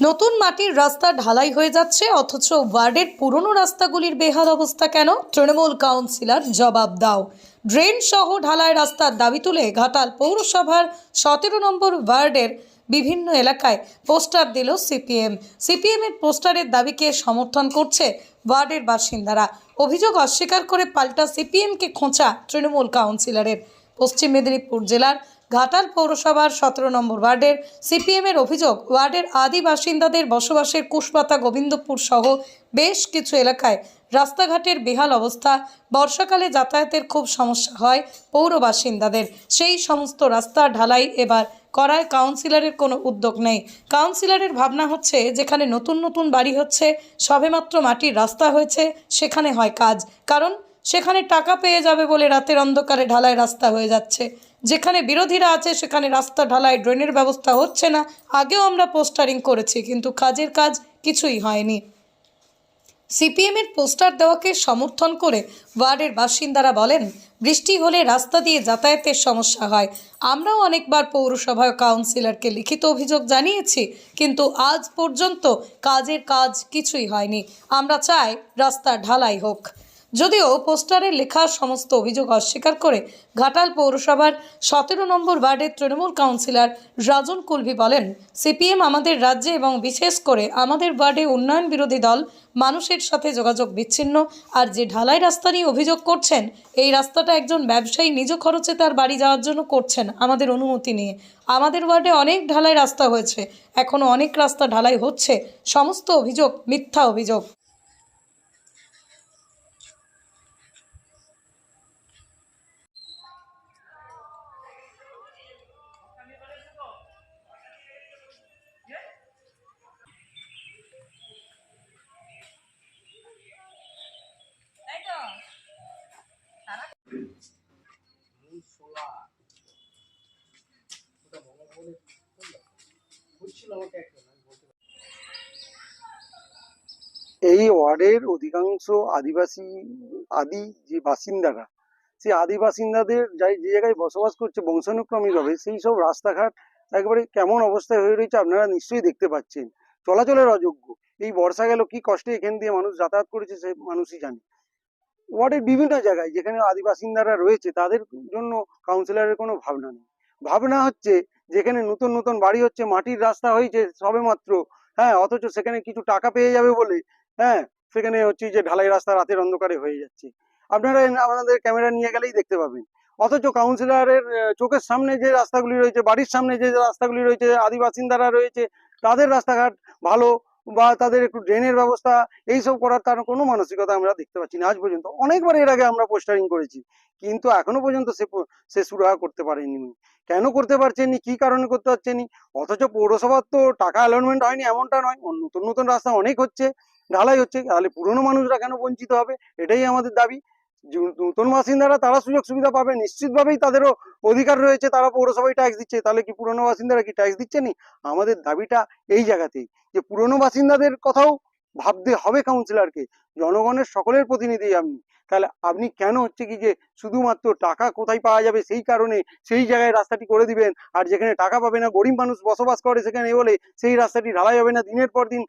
নতুন মাটির রাস্তা ঢালাই হয়ে যাচ্ছে, অথচ ওয়ার্ডের পুরনো রাস্তাগুলির বেহাল অবস্থা কেন? তৃণমূল কাউন্সিলর জবাব দাও। ড্রেন সহ ঢালাই রাস্তার দাবি তুলে ঘাটাল পৌরসভার সতেরো নম্বর ওয়ার্ডের বিভিন্ন এলাকায় পোস্টার দিল সিপিএম। সিপিএমের পোস্টারের দাবিকে সমর্থন করছে? ওয়ার্ডের বাসিন্দারা। অভিযোগ অস্বীকার করে পাল্টা সিপিএমকে খোঁচা তৃণমূল কাউন্সিলরের। পশ্চিম মেদিনীপুর জেলার ঘাটাল পৌরসভার সতেরো নম্বর ওয়ার্ডের সিপিএমের অভিযোগ, ওয়ার্ডের আদি বাসিন্দাদের বসবাসের কুশপাতা গোবিন্দপুর সহ বেশ কিছু এলাকায় রাস্তাঘাটের বেহাল অবস্থা, বর্ষাকালে যাতায়াতের খুব সমস্যা হয় পৌর বাসিন্দাদের। সেই সমস্ত রাস্তা ঢালাই এবার করায় কাউন্সিলরের কোনো উদ্যোগ নেই। কাউন্সিলরের ভাবনা হচ্ছে, যেখানে নতুন নতুন বাড়ি হচ্ছে, সবেমাত্র মাটির রাস্তা হয়েছে, সেখানে হয় কাজ। কারণ, সেখানে টাকা পেয়ে যাবে বলে রাতের অন্ধকারে ঢালাই রাস্তা হয়ে যাচ্ছে। যেখানে বিরোধীরা আছে, সেখানে রাস্তা ঢালাই, ড্রেনের ব্যবস্থা হচ্ছে না। আগেও আমরা পোস্টারিং করেছি, কিন্তু কাজের কাজ কিছুই হয়নি। সিপিএমের পোস্টার দেওয়াকে সমর্থন করে ওয়ার্ডের বাসিন্দারা বলেন, বৃষ্টি হলে রাস্তা দিয়ে যাতায়াতের সমস্যা হয়। আমরাও অনেকবার পৌরসভা কাউন্সিলরকে লিখিত অভিযোগ জানিয়েছি, কিন্তু আজ পর্যন্ত কাজের কাজ কিছুই হয়নি। আমরা চাই রাস্তা ঢালাই হোক। যদিও পোস্টারে লেখা সমস্ত অভিযোগ অস্বীকার করে ঘাটাল পৌরসভার সতেরো নম্বর ওয়ার্ডের তৃণমূল কাউন্সিলর রাজন কুলভি বলেন, সিপিএম আমাদের রাজ্যে এবং বিশেষ করে আমাদের ওয়ার্ডে উন্নয়ন বিরোধী দল মানুষের সাথে যোগাযোগ বিচ্ছিন্ন আর যে ঢালাই রাস্তা নিয়ে অভিযোগ করছেন, এই রাস্তাটা একজন ব্যবসায়ী নিজ খরচে তার বাড়ি যাওয়ার জন্য করছেন আমাদের অনুমতি নিয়ে। আমাদের ওয়ার্ডে অনেক ঢালাই রাস্তা হয়েছে এখনও অনেক রাস্তা ঢালাই হচ্ছে, সমস্ত অভিযোগ মিথ্যা অভিযোগ। এই ওয়ার্ডের অধিকাংশ আদিবাসী, আদি যে বাসিন্দারা, সেই আদি বাসিন্দাদের যাই যে জায়গায় বসবাস করছে বংশানুক্রমিকভাবে সেই সব রাস্তাঘাট একবারে কেমন অবস্থায় হয়ে রয়েছে আপনারা নিশ্চয়ই দেখতে পাচ্ছেন। চলাচলের অযোগ্য। এই বর্ষা গেল, কি কষ্টে এখান দিয়ে মানুষ যাতায়াত করেছে সে মানুষই জানে। ওয়ার্ডের বিভিন্ন জায়গায় যেখানে আদিবাসিন্দারা রয়েছে, তাদের জন্য কাউন্সিলরের কোনো ভাবনা নেই। ভাবনা হচ্ছে যেখানে নতুন নতুন বাড়ি হচ্ছে, মাটির রাস্তা হয়েছে সবে মাত্র। হ্যাঁ অথচ সেখানে কিছু টাকা পেয়ে যাবে বলে হ্যাঁ সেখানে হচ্ছে যে ঢালাই রাস্তা রাতের অন্ধকারে হয়ে যাচ্ছে। আপনারা আপনাদের ক্যামেরা নিয়ে গেলেই দেখতে পাবেন। অথচ কাউন্সিলরের চোখের সামনে যে রাস্তাগুলি রয়েছে, বাড়ির সামনে যে রাস্তাগুলি রয়েছে আদিবাসিন্দারা রয়েছে, তাদের রাস্তাঘাট ভালো বা তাদের একটু ড্রেনের ব্যবস্থা, এইসব করার তার কোনো মানসিকতা আমরা দেখতে পাচ্ছি না। আজ পর্যন্ত অনেকবার এর আগে আমরা পোস্টারিং করেছি, কিন্তু এখনও পর্যন্ত সে সে সুরাহা করতে পারেনি। কেন করতে পারছেনি কি কারণে করতে পারছেনি অথচ পৌরসভার তো টাকা অ্যালটমেন্ট হয়নি, এমনটা নয়। নতুন নতুন রাস্তা অনেক হচ্ছে, ঢালাই হচ্ছে, তাহলে পুরনো মানুষরা কেন বঞ্চিত হবে? এটাই আমাদের দাবি। নতুন বাসিন্দারা তারা সুযোগ সুবিধা পাবে, নিশ্চিতভাবেই তাদেরও অধিকার রয়েছে, তারা পৌরসভায় ট্যাক্স দিচ্ছে। তাহলে কি পুরনো বাসিন্দারা কি ট্যাক্স দিচ্ছে নি? আমাদের দাবিটা এই জায়গাতেই। যে পুরনো বাসিন্দাদের কথাও ভাবতে হবে কাউন্সিলরকে জনগণের সকলের প্রতিনিধি আপনি। তাহলে আপনি কেন হচ্ছে কি যে শুধুমাত্র টাকা কোথায় পাওয়া যাবে সেই কারণে সেই জায়গায় রাস্তাটি করে দিবেন, আর যেখানে টাকা পাবে না, গরিব মানুষ বসবাস করে সেখানে বলে সেই রাস্তাটি ঢালাই হবে না, দিনের পর দিন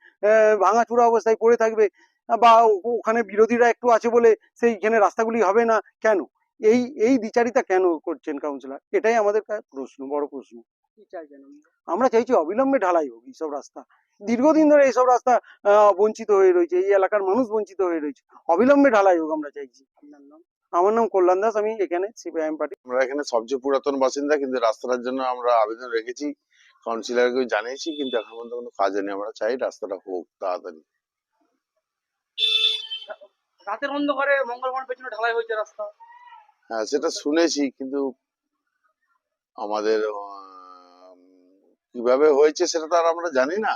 ভাঙাচুরা অবস্থায় পড়ে থাকবে। বা ওখানে বিরোধীরা একটু আছে বলে সেইখানে রাস্তাগুলি হবে না কেন? এই এই দ্বিচারিতা কেন করছেন কাউন্সিলর এটাই আমাদের প্রশ্ন বড় প্রশ্ন। আমরা চাইছি অবিলম্বে ঢালাই হোক এইসব রাস্তা। দীর্ঘদিন ধরে এইসব রাস্তা আহ, বঞ্চিত হয়ে রয়েছে এই এলাকার মানুষ বঞ্চিত হয়ে রয়েছে। অবিলম্বে ঢালাই হোক আমরা চাইছি। আমার নাম কল্যাণ দাস আমি এখানে সিপিআইএম পার্টি। আমরা এখানে সবচেয়ে পুরাতন বাসিন্দা কিন্তু রাস্তাটার জন্য আমরা আবেদন রেখেছি। কাউন্সিলরকে জানিয়েছি কিন্তু এখন পর্যন্ত কোনো কাজ নেই। আমরা চাই রাস্তাটা হোক তাড়াতাড়ি। রাতের অন্ধকারে মঙ্গলবার পেছনে ঢালাই হয়েছে রাস্তা। হ্যাঁ সেটা শুনেছি কিন্তু আমাদের কীভাবে হয়েছে সেটা তো আর আমরা জানি না।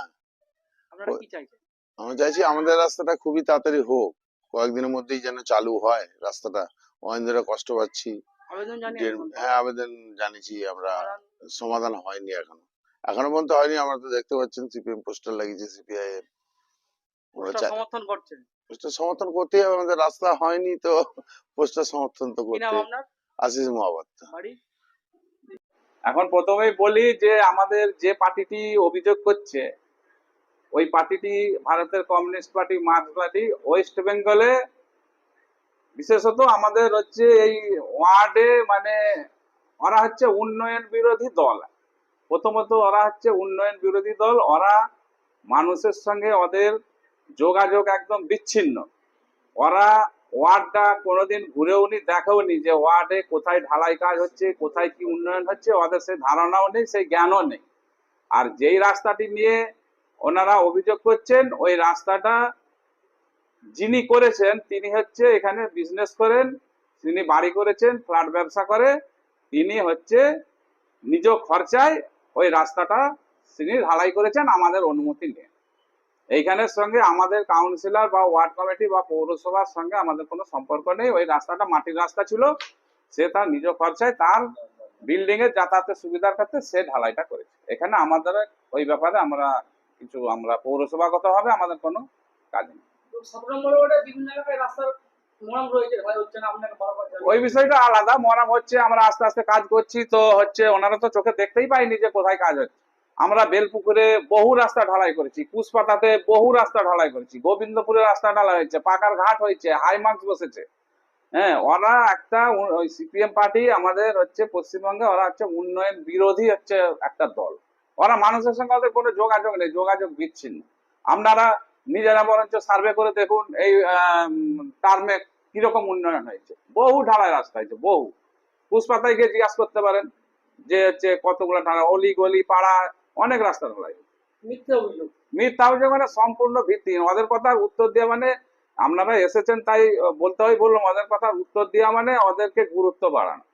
আমরা চাইছি আমাদের রাস্তাটা খুবই তাড়াতাড়ি হোক। কয়েকদিনের মধ্যেই যেন চালু হয় রাস্তাটা। অনেক ধরে কষ্ট পাচ্ছি। হ্যাঁ আবেদন জানিয়েছি আমরা সমাধান হয়নি এখনও। এখনও পর্যন্ত হয়নি আমরা তো দেখতে পাচ্ছেন সিপিএম পোস্টার লাগিয়েছে সিপিআইএম। সমর্থন করছেন। পোস্টার সমর্থন করতেই হবে আমাদের রাস্তা হয়নি তো পোস্টার সমর্থন তো করতে। আপনার? আশিস মহাপাত্র এখন প্রথমেই বলি যে আমাদের যে পার্টিটি অভিযোগ করছে ওই পার্টিটি ভারতের কমিউনিস্ট পার্টি মার্ক্সবাদী ওয়েস্ট বেঙ্গলে বিশেষত আমাদের হচ্ছে এই ওয়ার্ডে মানে ওরা হচ্ছে উন্নয়ন বিরোধী দল। প্রথমত ওরা হচ্ছে উন্নয়ন বিরোধী দল ওরা মানুষের সঙ্গে ওদের যোগাযোগ একদম বিচ্ছিন্ন। ওরা ওয়ার্ডটা কোনোদিন ঘুরেও নি, দেখেও নি যে ওয়ার্ডে কোথায় ঢালাই কাজ হচ্ছে, কোথায় কি উন্নয়ন হচ্ছে, ওদের সেই ধারণাও নেই, সেই জ্ঞানও নেই। আর যেই রাস্তাটি নিয়ে ওনারা অভিযোগ করছেন, ওই রাস্তাটা যিনি করেছেন, তিনি হচ্ছে এখানে বিজনেস করেন, তিনি বাড়ি করেছেন ফ্ল্যাট ব্যবসা করে, তিনি হচ্ছে নিজ খরচায় ওই রাস্তাটা তিনি ঢালাই করেছেন, আমাদের অনুমতি নিয়ে এইখানের সঙ্গে আমাদের কাউন্সিলর বা ওয়ার্ড কমিটি বা পৌরসভার সঙ্গে আমাদের কোনো সম্পর্ক নেই। ওই রাস্তাটা মাটির রাস্তা ছিল। সে তার নিজ খরচায় তার বিল্ডিং এর যাতায়াতের সুবিধার ক্ষেত্রে সে ঢালাইটা করেছে। এখানে আমাদের ওই ব্যাপারে আমরা কিছু আমরা পৌরসভাগত ভাবে আমাদের কোনো কাজ নেই। ওই বিষয়টা আলাদা। মরাম হচ্ছে আমরা আস্তে আস্তে কাজ করছি। তো হচ্ছে ওনারা তো চোখে দেখতেই পাইনি যে কোথায় কাজ হচ্ছে। আমরা বেলপুকুরে বহু রাস্তা ঢালাই করেছি, পুষ্পাতাতে বহু রাস্তা ঢালাই করেছি, গোবিন্দপুরে রাস্তা ঢালাই হয়েছে, পাকার ঘাট হয়েছে হাইমার্কস বসেছে। হ্যাঁ ওরা একটা ওই সিপিএম পার্টি আমাদের হচ্ছে পশ্চিমবঙ্গে, ওরা হচ্ছে উন্নয়ন বিরোধী হচ্ছে একটা দল। ওরা মানুষের সঙ্গে ওদের কোনো যোগাযোগ নেই, যোগাযোগ বিচ্ছিন্ন। আপনারা নিজেরা বরঞ্চ সার্ভে করে দেখুন এই টার্মে কীরকম উন্নয়ন হয়েছে। বহু ঢালাই রাস্তা হয়েছে, বহু। পুষ্পাতায় গিয়ে জিজ্ঞাসা করতে পারেন যে হচ্ছে কতগুলো ঢালা অলি গলি পাড়া অনেক রাস্তা ধরাই হয়েছে। মিথ্যে অভিযোগ। মিথ্যা অভিযোগ মানে সম্পূর্ণ ভিত্তি। ওদের কথার উত্তর দেওয়া মানে আপনারা এসেছেন তাই বলতে হয় বললাম ওদের কথার উত্তর দেওয়া মানে ওদেরকে গুরুত্ব বাড়ানো।